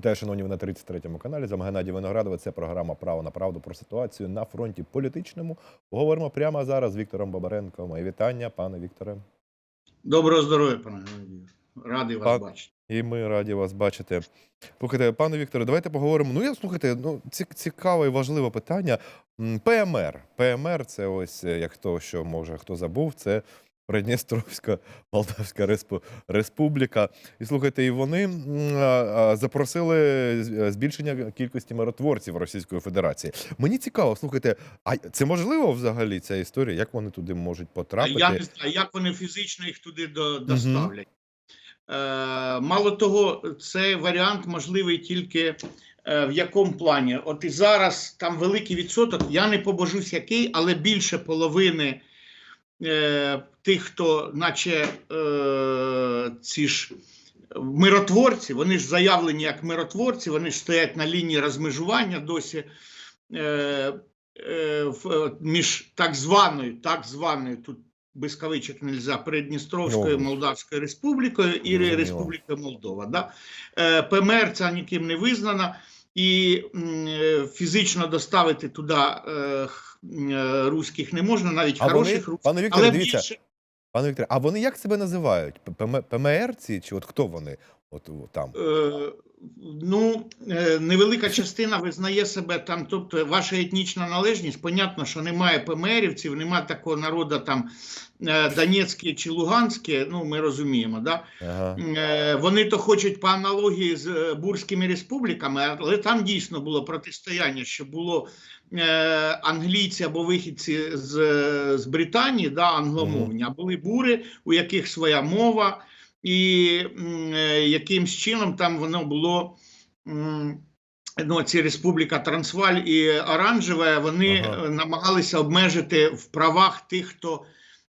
Вітаю, шановні, ви на 33-му каналі. З вами Геннадій Виноградова. Це програма Право на правду про ситуацію на фронті політичному. Поговоримо прямо зараз з Віктором Бабаренко. Мої вітання, пане Вікторе. Доброго здоров'я, пане Геннадію. Радий вас Пан- бачити. І ми раді вас бачити. Слухайте, пане Вікторе, давайте поговоримо. Ну, я слухайте, ну ці- цікаве і важливе питання. ПМР. ПМР це ось як то, що може хто забув, це Придністровська Молдавська Респу- Республіка. І слухайте, і вони запросили е, збільшення кількості миротворців Російської Федерації. Мені цікаво, слухайте, а це можливо взагалі ця історія? Як вони туди можуть потрапити? я не знаю, як вони фізично їх туди до, доставлять. Е, мало того, цей варіант можливий тільки е, в якому плані. От і зараз там великий відсоток, я не побожусь який, але більше половини е, тих, хто, наче е, ці ж миротворці, вони ж заявлені як миротворці, вони ж стоять на лінії розмежування досі. Е, е, між так званою, так званою тут без кавичок нельзя, Придністровською Ну, Молдавською Республікою і. Республікою Молдова. Да? Е, ПМР ця ніким не визнана, і м, е, фізично доставити туди е, е, руських не можна, навіть А хороших вони, пане Вікторе, Але дивіться, більше Пане Вікторе, а вони як себе називають? ПМР ПМРці чи от хто вони? От там. Е, Ну, е, невелика частина визнає себе там, тобто ваша етнічна належність, понятно, що немає ПМРівців, немає такого народу там е, Донецьке чи Луганське, ну ми розуміємо, да? Ага. Е, Вони то хочуть по аналогії з Бурськими республіками, але там дійсно було протистояння, що було англійці або вихідці з, з Британії, да, англомовні, а були бури, у яких своя мова, і е, якимсь чином там воно було. Ну, ці Республіка Трансваль і Оранжева, вони Ага. е, намагалися обмежити в правах тих, хто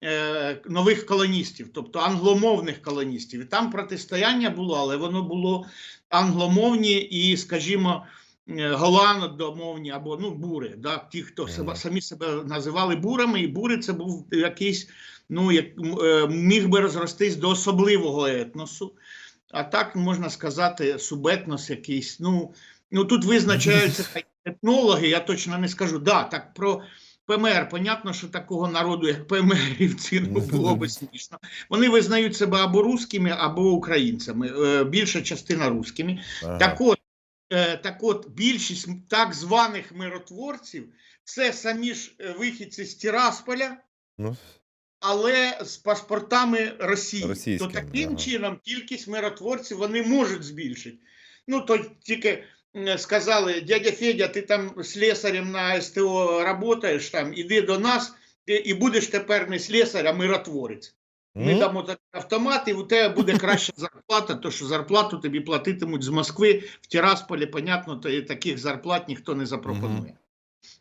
е, нових колоністів, тобто англомовних колоністів. І там протистояння було, але воно було англомовні і, скажімо, голландомовні або ну, бури, да, ті, хто себе, самі себе називали бурами, і бури це був якийсь, ну, як е, міг би розростись до особливого етносу. А так можна сказати, субетнос якийсь. Ну, ну тут визначаються етнологи, я точно не скажу. Да, так про ПМР, понятно, що такого народу, як ПМРівці, ну було би смішно. Вони визнають себе або русскими, або українцями. Е, Більша частина русскими. Ага. Так от, е, так от, більшість так званих миротворців це самі ж е, вихідці з Тірасполя, Ну, але з паспортами Росії. То таким ага. чином кількість миротворців вони можуть збільшити. Ну, то тільки сказали, дядя Федя, ти там слесарем на СТО працюєш, там, іди до нас і будеш тепер не слесар, а миротворець. Ми м? дамо такий автомат, і у тебе буде краща зарплата, то що зарплату тобі платитимуть з Москви в Тирасполі, понятно, то і таких зарплат ніхто не запропонує.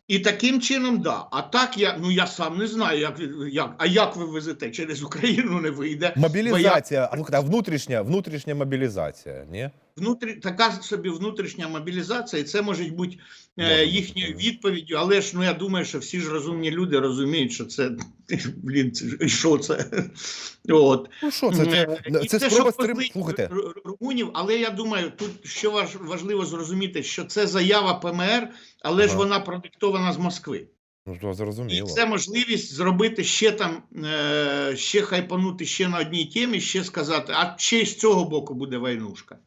І таким чином, да. А так я ну я сам не знаю, як, як а як ви везете через Україну не вийде. Мобілізація, а, я... а внутрішня, внутрішня мобілізація, ні? Внутрі така собі внутрішня мобілізація, і це може бути е, їхньою відповіддю. Але ж ну я думаю, що всі ж розумні люди розуміють, що це блін, і що це? От. Ну що це? Це, Е, це, це спроба стрим... Слухайте, ру- ру- румунів, але я думаю, тут що важ, важливо зрозуміти, що це заява ПМР, але ж вона продиктована з Москви. ну то І це можливість зробити ще там, е, ще хайпанути ще на одній темі, ще сказати, а ще й з цього боку буде войнушка.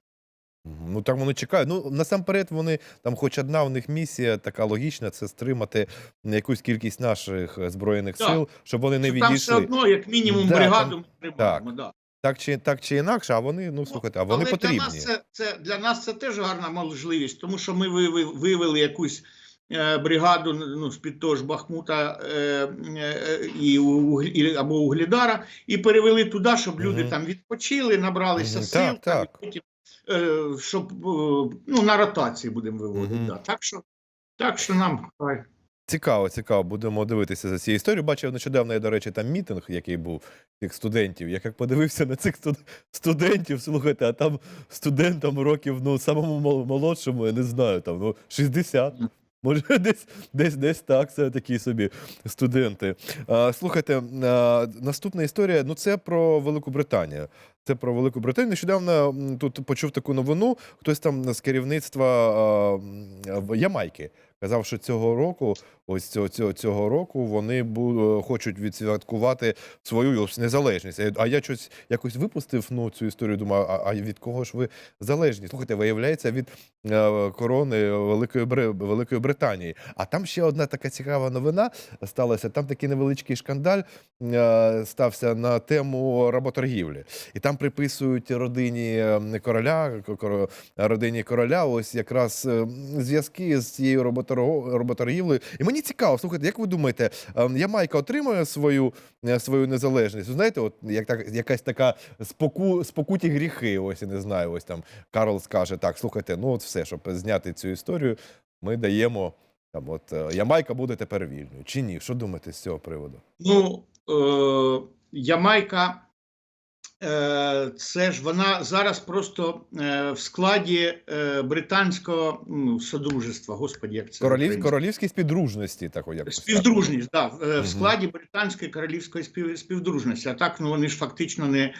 Ну так вони чекають. Ну насамперед, вони там, хоч одна в них місія така логічна, це стримати якусь кількість наших е, збройних Так. сил, щоб вони не Що там все одно, як мінімум, Да, бригаду там- ми тримаємо. Да. Так чи так чи інакше, а вони, ну слухайте, а вони Але потрібні. Для нас, це, це, для нас це теж гарна можливість, тому що ми вивели, вивели якусь е, бригаду ну, з-під того ж Бахмута е, е, і, і, або Углідара і перевели туди, щоб люди Мгм. там відпочили, набралися Мгм, сил, так, так. потім, е, щоб е, ну, на ротації будемо виводити. Мгм. Да. Так, що, так що нам хай. Цікаво, цікаво. Будемо дивитися за цією історією. Бачив нещодавно, я, до речі, там мітинг, який був цих студентів. Я як подивився на цих студентів, слухайте, а там студентам років, ну, самому молодшому, я не знаю, там, ну, 60. Може, десь, десь, десь так, це такі собі студенти. Слухайте, наступна історія, ну це про Велику Британію. Це про Велику Британію. Нещодавно тут почув таку новину. Хтось там з керівництва а, Ямайки казав, що цього року, ось цього, цього, цього року, вони бу, хочуть відсвяткувати свою незалежність. А я щось якось випустив ну, цю історію. Думаю, а, а від кого ж ви залежні? Слухайте, виявляється від е, корони Великої Великої Британії. А там ще одна така цікава новина сталася. Там такий невеличкий шкандаль е, стався на тему работоргівлі. І там приписують родині е, короля, коро- родині короля, ось якраз е, зв'язки з цією роботорго- роботоргівлею. І мені цікаво, слухайте, як ви думаєте, е, Ямайка отримує свою, е, свою незалежність? Знаєте, от як так, якась така споку, спокуті гріхи, ось я не знаю, ось там Карл скаже, так, слухайте, ну от все, щоб зняти цю історію, ми даємо. Там, от е, Ямайка буде тепер вільною. Чи ні? Що думаєте з цього приводу? Ну, е, Ямайка, це ж вона зараз просто е, в складі е, британського ну, содружества. Господі, як це Королів, королівській співдружності, так якось. так. Співдружність, да, в, е, складі британської королівської спів, співдружності. А так ну вони ж фактично не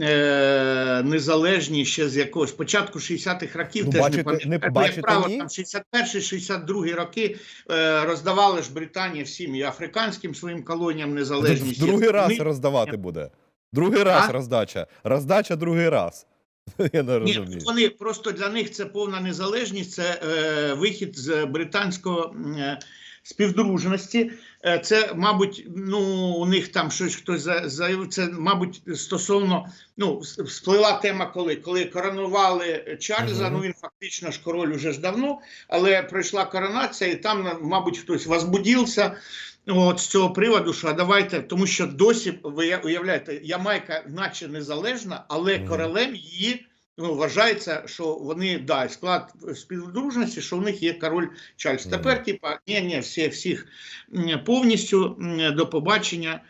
е, незалежні ще з якогось початку 60-х років. Ну, теж бачите- не пам'ятаю. Як ні? там 61-62 роки е, роздавали ж Британія всім і африканським своїм колоніям незалежність. Другий раз роздавати буде. Другий раз А? роздача. Роздача другий раз. Я не Ні, розумію. вони просто для них це повна незалежність, це е, вихід з британського е, співдружності. Е, це, мабуть, ну у них там щось хтось за- заявив. Це, мабуть, стосовно ну сплила тема, коли коли коронували Чарльза. Мгм. Ну він фактично ж король уже ж давно, але пройшла коронація, і там, мабуть, хтось возбудився. От з цього приводу, що давайте, тому що досі ви уявляєте, Ямайка, наче незалежна, але королем її ну, вважається, що вони да, склад співдружності, що в них є король Чарльз. Тепер, типа, ні, ні, всі, всіх повністю до побачення.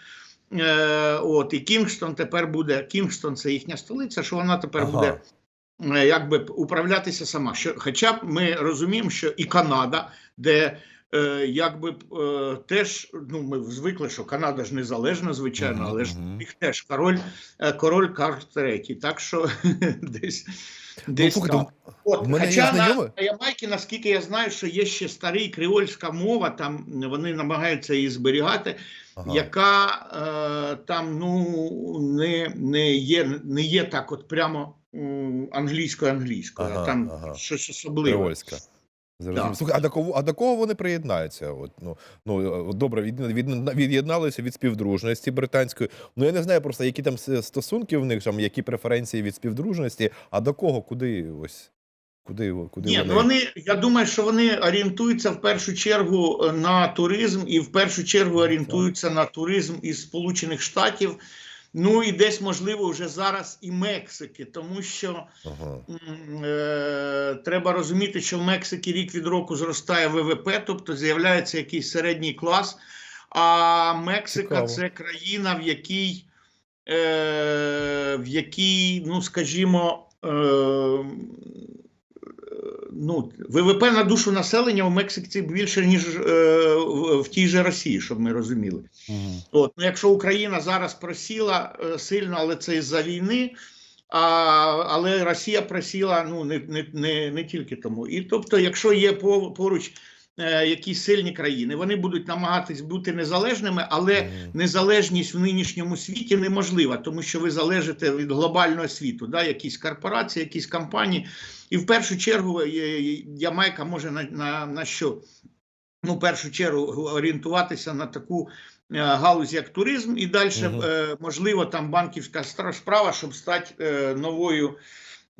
Е, от, і Кінгстон тепер буде. Кінгстон це їхня столиця, що вона тепер Ага. буде е, якби управлятися сама. Що, хоча б ми розуміємо, що і Канада, де якби е, теж ну ми звикли, що Канада ж незалежна, звичайно, але ж їх теж король, е, король Карл III. Так що десь, десь слухайте, так. От, мене хоча на, Ямайці, наскільки я знаю, що є ще старий креольська мова, там вони намагаються її зберігати, Ага. яка е, там ну не, не є не є так, от прямо англійською англійською, Ага, а там ага. щось особливе. Креольська. Зрозумів. Так. Слухай, а до кого, а до кого вони приєднаються? От, ну, ну, добре, від, від, від'єдналися від співдружності британської. Ну я не знаю просто, які там стосунки в них, там, які преференції від співдружності, а до кого, куди ось. Куди, куди Ні, вони? ну вони, я думаю, що вони орієнтуються в першу чергу е, на туризм і в першу чергу орієнтуються на туризм із Сполучених Штатів. Ну і десь, можливо, вже зараз і Мексики, тому що Ага. е, треба розуміти, що в Мексиці рік від року зростає ВВП, тобто з'являється якийсь середній клас. А Мексика Цікаво. це країна, в якій, е, в якій, ну скажімо, е, ну, ВВП на душу населення в Мексиці більше, ніж е, в, тій же Росії, щоб ми розуміли. Угу. От, ну, якщо Україна зараз просіла е, сильно, але це із-за війни. А, але Росія просіла ну не, не, не, не тільки тому. І тобто, якщо є поруч е, якісь сильні країни, вони будуть намагатись бути незалежними, але незалежність в нинішньому світі неможлива, тому що ви залежите від глобального світу, да, якісь корпорації, якісь компанії. І в першу чергу е, е, Ямайка може на, на, на що? Ну, в першу чергу орієнтуватися на таку е, галузь, як туризм, і далі, Мгм. е, можливо, там банківська справа, щоб стати е, новою.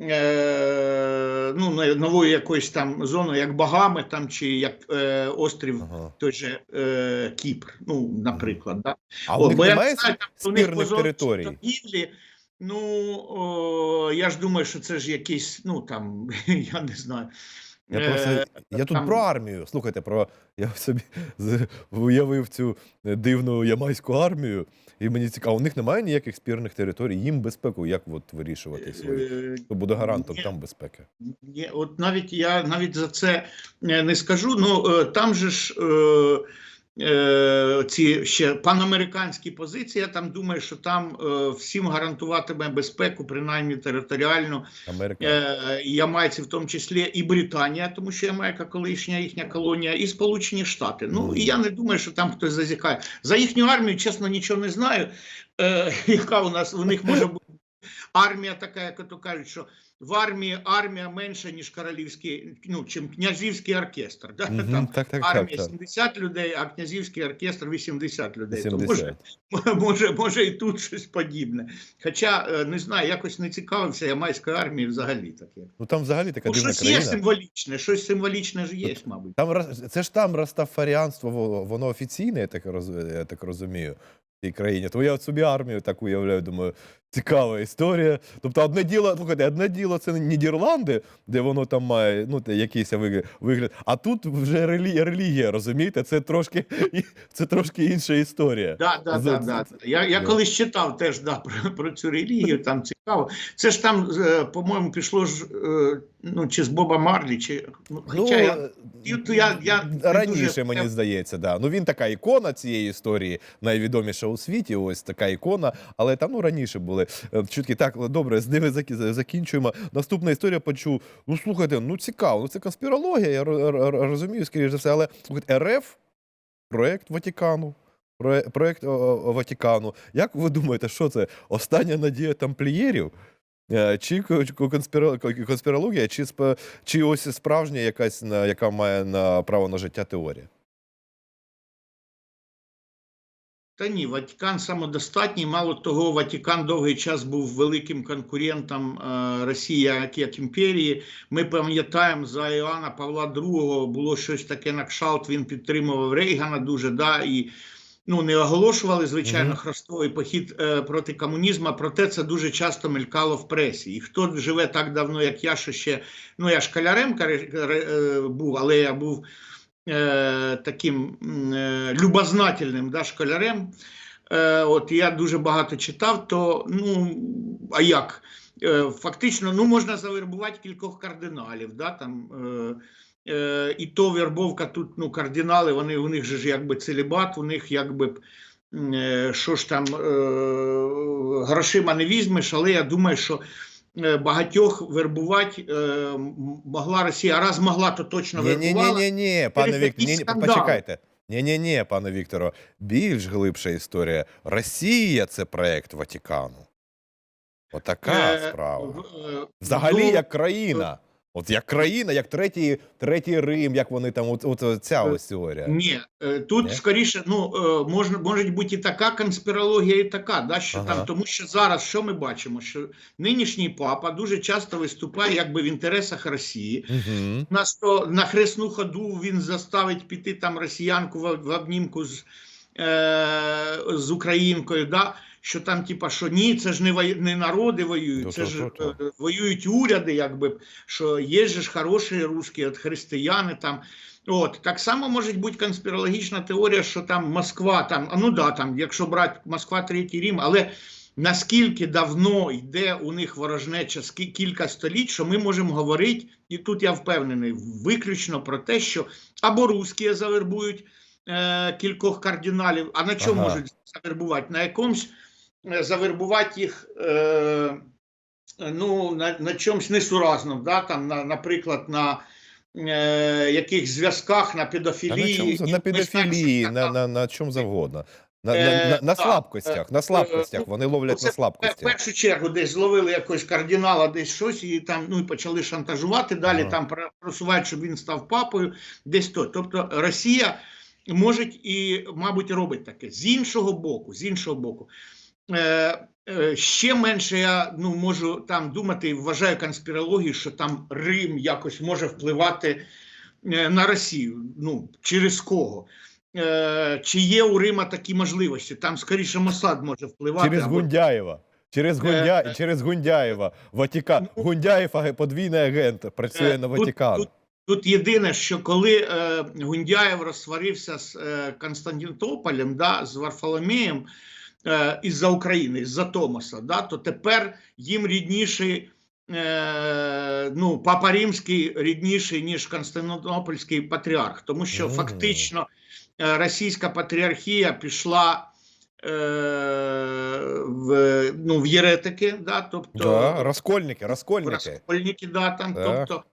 Е, ну, новою якоюсь там зоною, як Багами, там чи як е, острів Ага. той же е, Кіпр, ну, наприклад. Да? А О, у них бо немає не знаю, там у них територій? торгівлі, Ну, о, я ж думаю, що це ж якийсь, ну там, я не знаю. Я Е, просто я тут там- про армію. Слухайте, про я собі з- уявив цю дивну ямайську армію, і мені цікаво, у них немає ніяких спірних територій, їм безпеку як от вирішувати свою? е, Хто буде гарантом ні. там безпеки? Ні, от навіть я навіть за це е, не скажу. Ну е, там же ж е, е, ці ще панамериканські позиції. Я там думаю, що там е, всім гарантуватиме безпеку, принаймні територіальну. Америка. Е, Ямайці, в тому числі і Британія, тому що Ямайка колишня їхня колонія, і Сполучені Штати. Ну і я не думаю, що там хтось зазіхає. За їхню армію, чесно, нічого не знаю. Е, яка у нас у них може бути армія така, як то кажуть, що в армії армія менша, ніж королівський, ну чим князівський оркестр. Да? Мгм, Там Так, так, армія так. 70 людей, а князівський оркестр 80 людей. То може, може, може і тут щось подібне. Хоча е, не знаю, якось не цікавився ямайською армією взагалі таке. Ну там взагалі така Ну, дивна щось є символічне, щось символічне ж є, мабуть. Там це ж там растафаріанство, воно офіційне, я так роз- я так розумію. В цій країні. То я от собі армію так уявляю, думаю, цікава історія. Тобто, одне діло, слухайте, одне діло це Нідерланди, де воно там має ну, якийсь вигляд. А тут вже релі, релігія, розумієте? Це трошки, це трошки інша історія. Да, да, За- да, да. Я, я колись читав теж да, про, про цю релігію, там цікаво. Це ж там, е, по-моєму, пішло ж е, ну, чи з Боба Марлі, чи ну, хоча я, Ну, то я- я раніше, дуже- мені здається, да. Ну він така ікона цієї історії, найвідоміша у світі. Ось така ікона. Але там ну раніше були е, чутки. Так, добре, з ними закінчуємо. Наступна історія почув. Ну слухайте, ну цікаво. Ну це конспірологія. Я ро- ро- розумію, скоріш за все, але слухайте, РФ проект Ватикану. Проект Ватикану. Як ви думаєте, що це? Остання надія тамплієрів? Е, Чи ко- ко- конспіро- ко- конспірологія, чи, чи ось справжня якась, яка має на право на життя теорія? Та ні, Ватикан самодостатній. Мало того, Ватикан довгий час був великим конкурентом е, Росії як, імперії. Ми пам'ятаємо за Іоанна Павла II було щось таке на кшалт. Він підтримував Рейгана дуже да і. Ну, не оголошували, звичайно, хрестовий похід е, проти комунізму, проте це дуже часто мелькало в пресі. І хто живе так давно, як я, що ще ну я школярем е, був, але я був е, таким е, любознательним да, школярем. Е, от я дуже багато читав, то ну а як? Е, фактично, ну можна завербувати кількох кардиналів. Да, там, е, е, і то вербовка тут, ну, кардинали, вони у них же ж якби целібат, у них якби. е, Що ж там е, грошима не візьмеш, але я думаю, що багатьох вербувати е, могла Росія. А раз могла, то точно вербувала. ні, ні, ні, ні, пане Віктор, почекайте. Ні, ні, ні, пане Вікторо, більш глибша історія. Росія це проект Ватикану. Отака Е, справа. е, Взагалі, як країна. От як країна, як третій, третій Рим, як вони там, от, от ця Е, ось теорія. Ні, е, тут Ні? скоріше, ну е, можна може бути і така конспірологія, і така, да, що Ага. там, тому що зараз що ми бачимо? Що нинішній папа дуже часто виступає якби в інтересах Росії. Угу. У нас то на хресну ходу він заставить піти там росіянку в, в обнімку з, е, з українкою. Да? Що там, типа, що ні, це ж не, вої- не народи воюють, Ну, це то- ж то- то. е, воюють уряди, якби що є ж хороші русські, от християни там. От так само може бути конспірологічна теорія, що там Москва, там, а ну да, там, якщо брати Москва, Третій Рім, але наскільки давно йде у них ворожнеча кілька століть, що ми можемо говорити, і тут я впевнений, виключно про те, що або русські завербують е, кількох кардиналів, а на чому Ага. можуть завербувати? На якомусь завербувати їх. Е, Ну, на, на чомусь несуразному, да? там, на, наприклад, на е, яких зв'язках, на А на, на педофілії, знаємо, на, на, на чому завгодно. На, на, Е, на, на слабкостях, на слабкостях. ну, Вони ловлять це на В першу чергу десь зловили якогось кардинала, десь щось, і там ну і почали шантажувати. Далі Ага. там просувають, щоб він став папою, десь то. Тобто Росія може і, мабуть, робить таке. З іншого боку, з іншого боку. Е, е, ще менше я ну, можу там думати, і вважаю конспірологію, що там Рим якось може впливати е, на Росію. Ну, через кого? Чи є у Рима такі можливості? Там скоріше Мосад може впливати. Через або- Гундяєва. Через, Гундя... Е, через Гундяєва. Ватикан. Ну, Гундяєв подвійний агент працює Е, на тут- Тут, тут єдине, що коли е, Гундяєв розсварився з е, Константинополем, да, з Варфоломієм е, із-за України, із-за Томоса, да, то тепер їм рідніший. Е, ну, Папа Римський рідніший, ніж Константинопольський патріарх, тому що Мгм. фактично е, російська патріархія пішла е, в, ну, в єретики, да, тобто Да, розкольники, розкольники. розкольники, да, там, Так. тобто,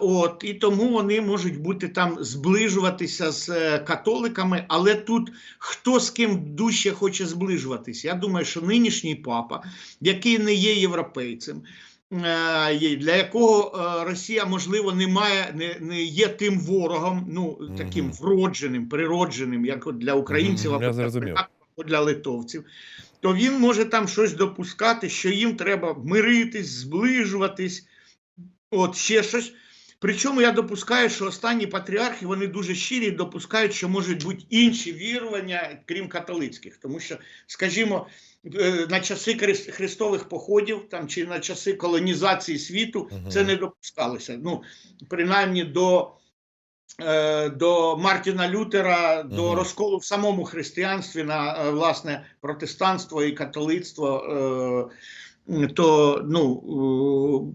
от, і тому вони можуть бути там зближуватися з е, католиками, але тут хто з ким дужче хоче зближуватися? Я думаю, що нинішній папа, який не є європейцем, е, для якого е, Росія, можливо, не має, не, не є тим ворогом, ну таким вродженим, природженим, як от для українців або для для литовців. То він може там щось допускати, що їм треба миритись, зближуватись, от ще щось. Причому я допускаю, що останні патріархи вони дуже щирі і допускають, що можуть бути інші вірування, крім католицьких. Тому що, скажімо, е, на часи хрис- хрестових походів там, чи на часи колонізації світу це не допускалося. Ну, принаймні до, е, до Мартіна Лютера, до Мгм. розколу в самому християнстві на е, власне протестанство і католицтво. То ну,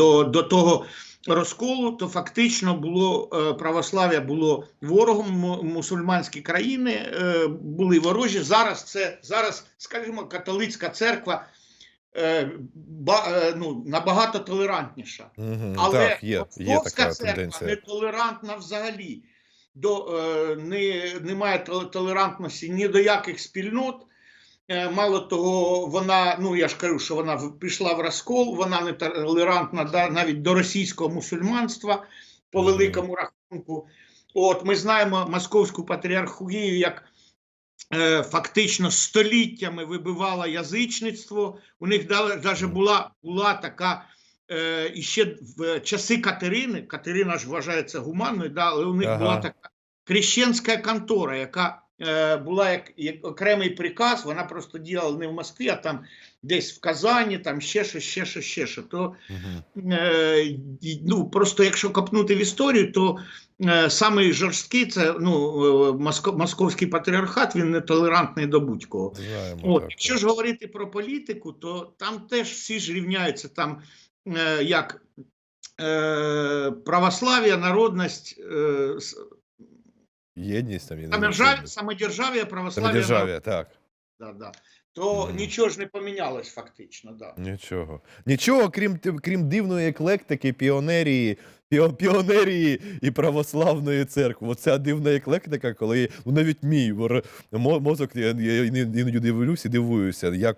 до, до того розколу, то фактично було е, православ'я було ворогом, мусульманські країни е, були ворожі. Зараз це зараз, скажімо, католицька церква е, ба, ну, набагато толерантніша. Мгм, Але так, є, є така церква тенденція. нетолерантна взагалі. До, не, немає толерантності ні до яких спільнот. Е, Мало того, вона, ну я ж кажу, що вона пішла в розкол, вона не толерантна навіть до російського мусульманства по великому рахунку. От ми знаємо московську патріархію як е, фактично століттями вибивала язичництво. У них навіть була, була така. Е, і ще в часи Катерини, Катерина ж вважається гуманною, да, але у них Ага. була така крещенська контора, яка була як, як окремий приказ, вона просто діяла не в Москві, а там десь в Казані, там ще що, ще що, ще що. То Мгм. е, ну, просто якщо копнути в історію, то е, самий жорсткий це ну, е, моско- московський патріархат, він нетолерантний до будь-кого. От, якщо ж говорити про політику, то там теж всі ж рівняються там е, як е, православ'я, народність, е, Єдність там, самодержав'я, самодержав'я, православ'я, народ- Самодержав'я, так. да, да. то Мгм. нічого ж не помінялось фактично. Да. Нічого. Нічого, крім, крім дивної еклектики, піонерії, піо, піонерії і православної церкви. Оця дивна еклектика, коли ну, навіть мій мозок, я, іноді дивлюся і дивуюся, як.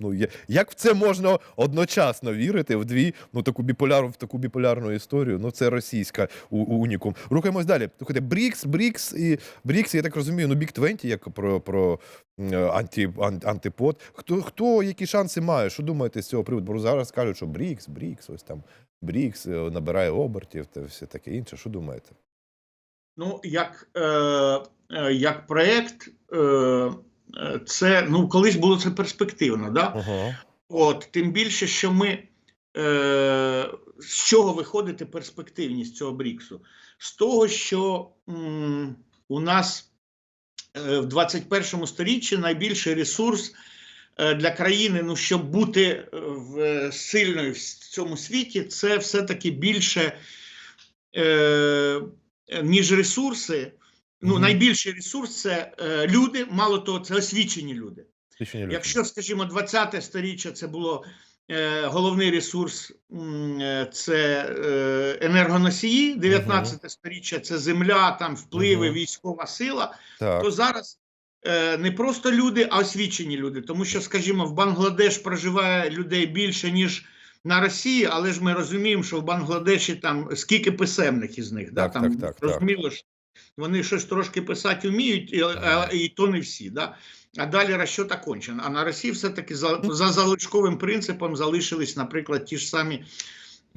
Ну, як в це можна одночасно вірити в дві, ну таку біполярну, в таку біполярну історію? Ну це російська у, у- унікум. Рухаємось далі. Слухайте, Брікс, Брікс і Брікс, я так розумію, ну Бік 20, як про, про анті, ан, антипод. Хто, хто які шанси має? Що думаєте з цього приводу? Бо зараз кажуть, що Брікс, Брікс, ось там Брікс е, набирає обертів та все таке інше. Що думаєте? Ну, як, е, е, як проєкт, е, е, це ну, колись було це перспективно. Да? Ага. От, тим більше, що ми е, з чого виходити перспективність цього Бріксу? З того, що м, у нас е, в 21 сторіччі найбільший ресурс е, для країни, ну, щоб бути е, сильною в цьому світі, це все-таки більше, е, ніж ресурси. Ну, найбільший ресурс це е, люди, мало того, це освічені люди. Свідчення людей. Якщо, скажімо, 20-те сторіччя це було е, головний ресурс, е, це е, енергоносії, 19-те сторіччя це земля, там впливи, Мгм. військова сила, так. то зараз е, не просто люди, а освічені люди. Тому що, скажімо, в Бангладеш проживає людей більше, ніж на Росії, але ж ми розуміємо, що в Бангладеші там скільки писемних із них. да? Там так, так, так. розуміло, що вони щось трошки писати вміють, і, і то не всі. Да? А далі розчот окончен. А на Росії все-таки за, за залишковим принципом залишились, наприклад, ті ж самі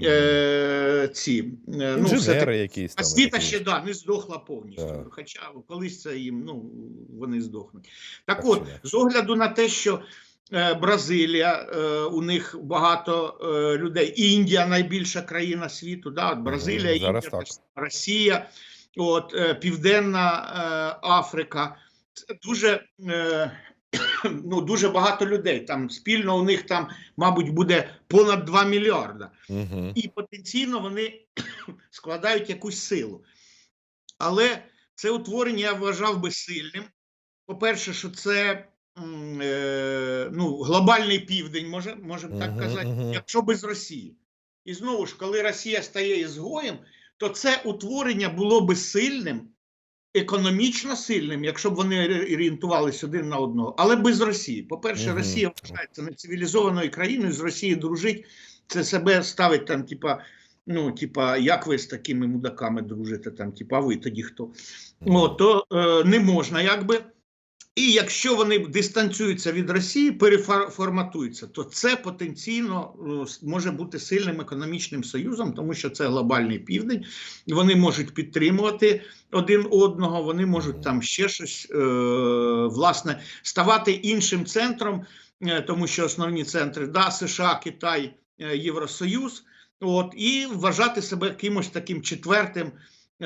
е, ці. е, ну, якісь там. Освіта ще да, не здохла повністю. Так. Хоча колись це їм ну, вони здохнуть. Так, Так от, з огляду на те, що е, Бразилія, е, у них багато е, людей, Індія найбільша країна світу, да, от Бразилія, зараз Індія, так. Росія, от, е, Південна е, Африка. Це дуже, е, ну, дуже багато людей. Там спільно у них там, мабуть, буде понад 2 мільярда Мгм. і потенційно вони складають якусь силу. Але це утворення я вважав би сильним. По-перше, що це е, ну, глобальний південь, може, можемо так казати, якщо без Росії. І знову ж, коли Росія стає ізгоєм, то це утворення було би сильним, економічно сильним, якщо б вони орієнтувалися один на одного, але без Росії. По-перше, Мгм. Росія вважається нецивілізованою країною, з Росії дружить, це себе ставить там, типа. Ну, типа, як ви з такими мудаками дружите, там, типа, а ви тоді хто? О, то е, не можна, якби. І якщо вони дистанціюються від Росії, переформатуються, то це потенційно е, може бути сильним економічним союзом, тому що це глобальний південь. Вони можуть підтримувати один одного, вони можуть там ще щось е, власне ставати іншим центром, е, тому що основні центри да, США, Китай, е, Євросоюз. От і вважати себе кимось таким четвертим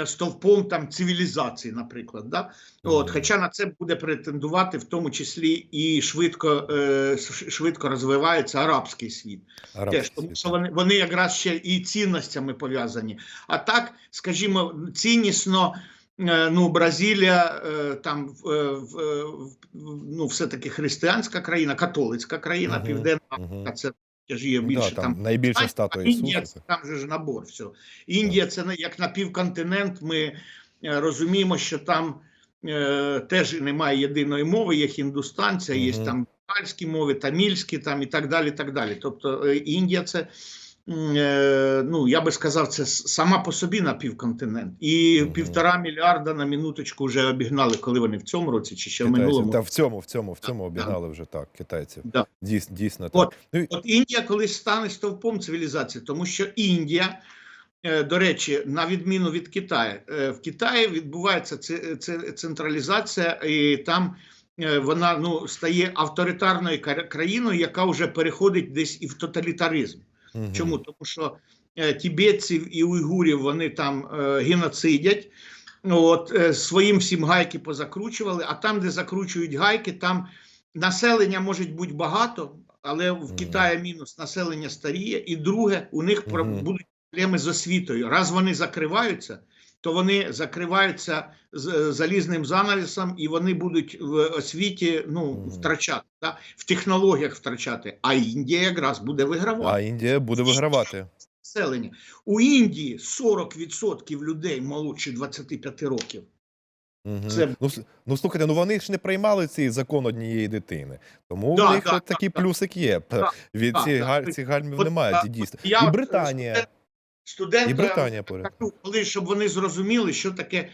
стовпом там цивілізації, наприклад. Да? От, хоча на це буде претендувати в тому числі і швидко, е, швидко розвивається арабський світ. Арабський Теж, тому що вони, вони якраз ще і цінностями пов'язані. А так, скажімо, ціннісно. е, Ну, Бразилія е, там е, е, ну, все-таки християнська країна, католицька країна, Мгм, Південна. Африка, це ж є Да, там, там найбільша статуя Індія Ісуса. це там же ж набор. Все. Індія це не- як напівконтинент. Ми е, розуміємо, що там е, теж немає єдиної мови, є хіндустанця, є там бальські мови, тамільські там і так далі. так далі. Тобто е, Індія це. Е, Ну, я би сказав, це сама по собі напівконтинент. І Мгм. півтора мільярда на минуточку вже обігнали, коли вони в цьому році чи ще в минулому. Та в цьому, в цьому, в Да, цьому да. обігнали вже так, китайців. Да. Дійсно, дійсно так. От. Ну, От Індія колись стане стовпом цивілізації, тому що Індія, е, до речі, на відміну від Китаю, е, в Китаї відбувається це, це централізація, і там вона ну, стає авторитарною кра- країною, яка вже переходить десь і в тоталітаризм. Мгм. Чому? Тому що е, тібетців і уйгурів вони там е, геноцидять. От, е, своїм всім гайки позакручували, а там, де закручують гайки, там населення може бути багато, але в Мгм. Китаї мінус населення старіє. І друге, у них Мгм. будуть проблеми з освітою. Раз вони закриваються, то вони закриваються з залізним занавісом, і вони будуть в освіті ну, втрачати, да? в технологіях втрачати. А Індія якраз буде вигравати А Індія буде вигравати. населення. У Індії 40% людей молодші 25 років. Мгм. Це- Ну, ну слухайте, ну вони ж не приймали цей закон однієї дитини. Тому Да, в них да, такий да, плюсик є. Да, Від да, цих, да. цих гальмів От, немає, да, дійсно. я І Британія. Студент- Студенти І Британія поряд. коли щоб вони зрозуміли, що таке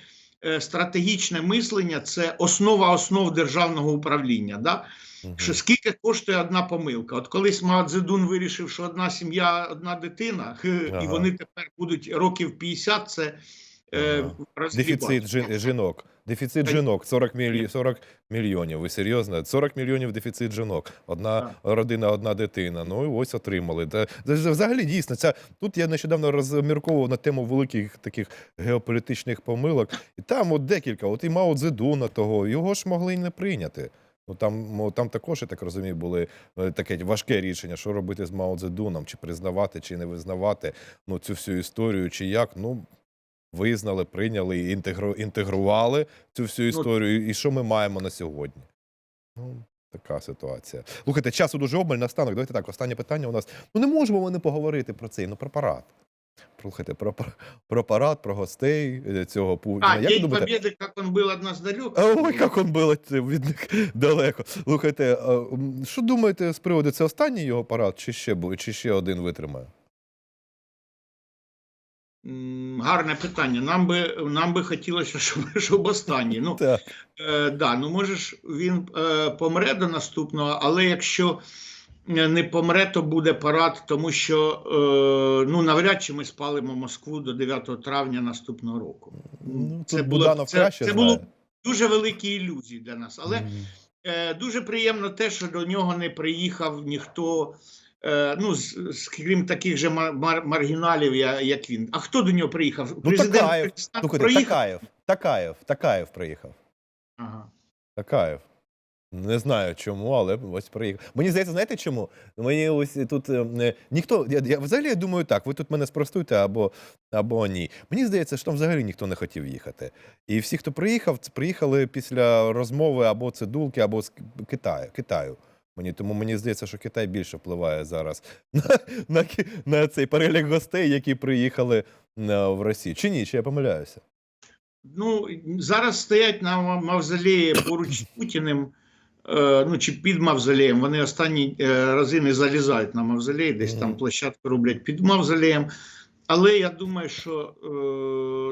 е, стратегічне мислення, це основа основ державного управління. Да? Угу. Що скільки коштує одна помилка? От колись Мао Цзедун вирішив, що одна сім'я, одна дитина, Ага. і вони тепер будуть років 50, це е, Ага. Дефіцит жін- жінок. Дефіцит жінок 40, мілі... 40 мільйонів. Ви серйозно? 40 мільйонів дефіцит жінок. Одна Так. родина, одна дитина. Ну і ось отримали. Та, взагалі дійсно, ця тут я нещодавно розмірковував на тему великих таких геополітичних помилок. І там от декілька, от і Мао Цзедуна того, його ж могли й не прийняти. Ну там, там також, я так розумію, були е, таке важке рішення, що робити з Мао Цзедуном, чи признавати, чи не визнавати ну, цю всю історію, чи як. Ну, визнали, прийняли, і інтегру, інтегрували цю всю історію. І що ми маємо на сьогодні? Ну, така ситуація. Слухайте, часу дуже обмаль настанок. Давайте так, останнє питання у нас. Ну не можемо ми не поговорити про це, ну про парад. Слухайте, про, про парад, про гостей е, цього Путіна. А, Як День думаєте, как он был от нас далек. а, Ой, як он було це від них далеко. Слухайте, що думаєте з приводу це останній його парад, чи ще чи ще один витримає? Гарне питання. Нам би, нам би хотілося, щоб, щоб останній. Ну, Так. е, да, ну може ж він е, помре до наступного, але якщо е, не помре, то буде парад, тому що е, ну, навряд чи ми спалимо Москву до 9 травня наступного року. Ну, Це було- це- це було Дуже великі ілюзії для нас. Але Мгм. Е, дуже приємно те, що до нього не приїхав ніхто, ну, з, з- крім таких же мар- мар- маргіналів, як він. А хто до нього приїхав? Ну, Такаєв. Пакистану Слухайте, проїхав. Такаєв, Такаєв, Такаєв приїхав. Ага. Такаєв. Не знаю чому, але ось приїхав. Мені здається, знаєте чому? Мені ось тут е, ніхто. Я, я взагалі я думаю так, ви тут мене спростуйте або, або ні. Мені здається, що там взагалі ніхто не хотів їхати. І всі, хто приїхав, приїхали після розмови або цидулки, або з Китаю. Китаю. Мені тому мені здається, що Китай більше впливає зараз на, на, на цей перелік гостей, які приїхали е, в Росію. Чи ні? Чи я помиляюся? Ну, зараз стоять на ма- мавзолеї поруч з Путіним, е, ну чи під мавзолеєм. Вони останні е, рази не залізають на мавзолей, десь там площадку роблять під мавзолеєм. Але я думаю, що е,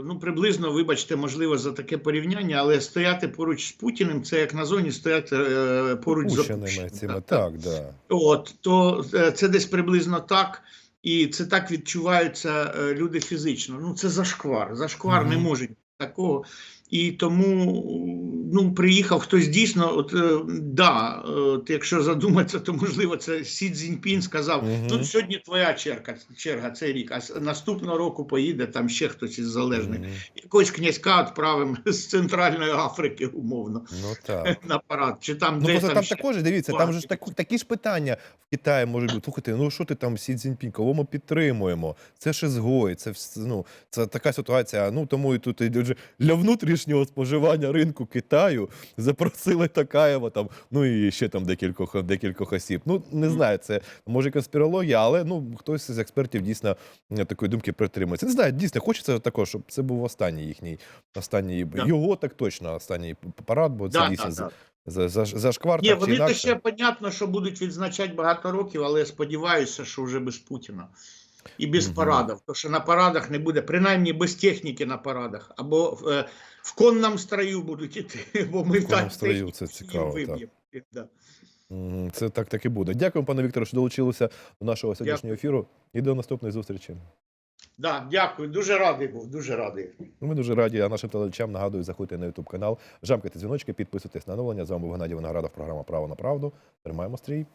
ну приблизно, вибачте, можливо, за таке порівняння, але стояти поруч з Путіним це як на зоні стояти е, поруч з цими. Так, да. От то е, це десь приблизно так, і це так відчуваються люди фізично. Ну це зашквар. Зашквар не Мгм. може такого. І тому ну, приїхав хтось дійсно. От е, да, е, от якщо задуматися, то можливо це Сі Цзіньпін сказав: Мгм. ну сьогодні твоя черга, черга цей рік, а наступного року поїде там ще хтось із залежних. Мгм. Якогось князька відправимо з Центральної Африки, умовно, Ну так. на парад. Чи там Ну, де там, там ще. також, дивіться, там же ж так, такі ж питання в Китаї можуть бути. Слухайте, ну що ти там, Сі Цзіньпінь, кого ми підтримуємо? Це ж ізгой, це, ну, це така ситуація. Ну, тому і тут вже для внутрішнього споживання ринку Китаю запросили Такаєва, там, ну і ще там декількох, декількох осіб. Ну, не знаю, це може конспірологія, але ну, хтось з експертів дійсно е, такої думки притримується. Не знаю, дійсно, хочеться також, щоб це був останній їхній, останній, Да. його так точно останній парад, бо це Да, дійсно да, за, да. за, за, зашквар Ні, так вони інакше. ще понятно, що будуть відзначати багато років, але я сподіваюся, що вже без Путіна і без Мгм. парадів. Тому що на парадах не буде, принаймні без техніки на парадах, або в, е, в конному строю будуть іти, бо ми В так строю, це цікаво, так. Да. Це так так і буде. Дякую, пане Вікторе, що долучилися до нашого сьогоднішнього ефіру. І до наступної зустрічі. Да, дякую, дуже радий був, дуже радий. Ну, Ми дуже раді, а нашим телеглядачам нагадую, заходьте на YouTube канал, жамкайте дзвіночки, підписуйтесь на оновлення. З вами був Геннадій Виноградов, програма Право на правду. Тримаємо стрій.